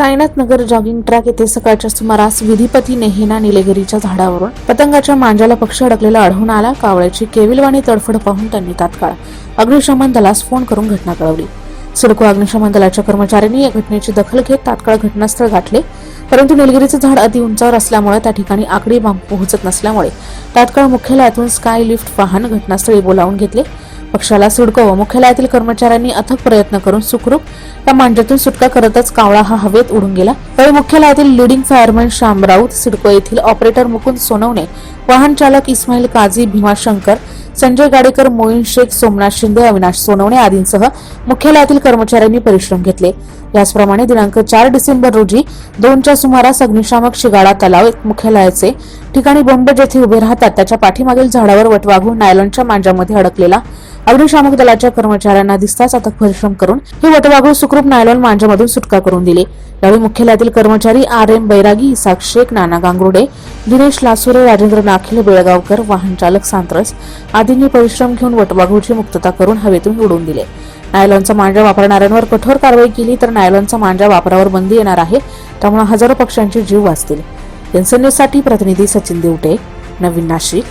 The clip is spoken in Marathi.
साईनाथ नगर जॉगिंग ट्रॅक येथे सकाळच्या सुमारास विधिपती नेहिना निलेगिरीच्या झाडावरून पतंगाच्या मांजाला पक्षी अडकलेला आढळून आला. कावळ्याची केविलवाणी तडफड पाहून त्यांनी तात्काळ अग्निशमन दलास फोन करून घटना कळवली. सिडको अग्निशमन दलाच्या कर्मचाऱ्यांनी या घटनेची दखल घेत तात्काळ घटनास्थळ गाठले. परंतु निलगिरीचं झाड अति उंचावर असल्यामुळे त्या ठिकाणी आकडी बांब पोहोचत नसल्यामुळे तात्काळ मुख्यालयातून स्काय लिफ्ट वाहन घटनास्थळी बोलावून घेतले. पक्षाला सिडको व मुख्यालयातील कर्मचाऱ्यांनी अथक प्रयत्न करून सुखरूप त्या मांजातून सुटका करतच कावळा हा हवेत उडून गेला. त्यावेळी मुख्यालयातील लिडिंग फायरमॅन श्याम राऊत सिडको येथील ऑपरेटर मुकुंद सोनवणे वाहन चालक इस्माईल काझी भीमाशंकर संजय गाडेकर मोईन शेख सोमनाथ शिंदे अविनाश सोनवणे आदींसह मुख्यालयातील कर्मचाऱ्यांनी परिश्रम घेतले. याचप्रमाणे दिनांक चार डिसेंबर रोजी दोनच्या सुमारास अग्निशामक शिगाळा तलाव मुख्यालयाचे ठिकाणी बॉम्बे जेथे उभे राहतात त्याच्या पाठीमागील झाडावर वटवाघूळ नायलॉनच्या मांजामध्ये अडकलेला अग्निशामक दलाच्या कर्मचाऱ्यांना दिसताच अथक परिश्रम करून हे वटवाघूळ सुखरूप नायलॉन मांजामधून सुटका करून दिली. यावेळी मुख्यालयातील कर्मचारी आर एम बैरागी इसाक शेख नाना गांगरुडे दिनेश लासुरे राजेंद्र नाखिल बेळगावकर वाहन चालक सांत्रस आदींनी परिश्रम घेऊन वटवाघूळची मुक्तता करून हवेतून उडवून दिले. नायलॉनचा मांजा वापरणाऱ्यांवर कठोर कारवाई केली तर नायलॉनचा मांजा वापरावर बंदी येणार आहे त्यामुळे हजारो पक्ष्यांचे जीव वाचतील. एनसन प्रतिनिधी सचिन देवटे नवीन नाशिक.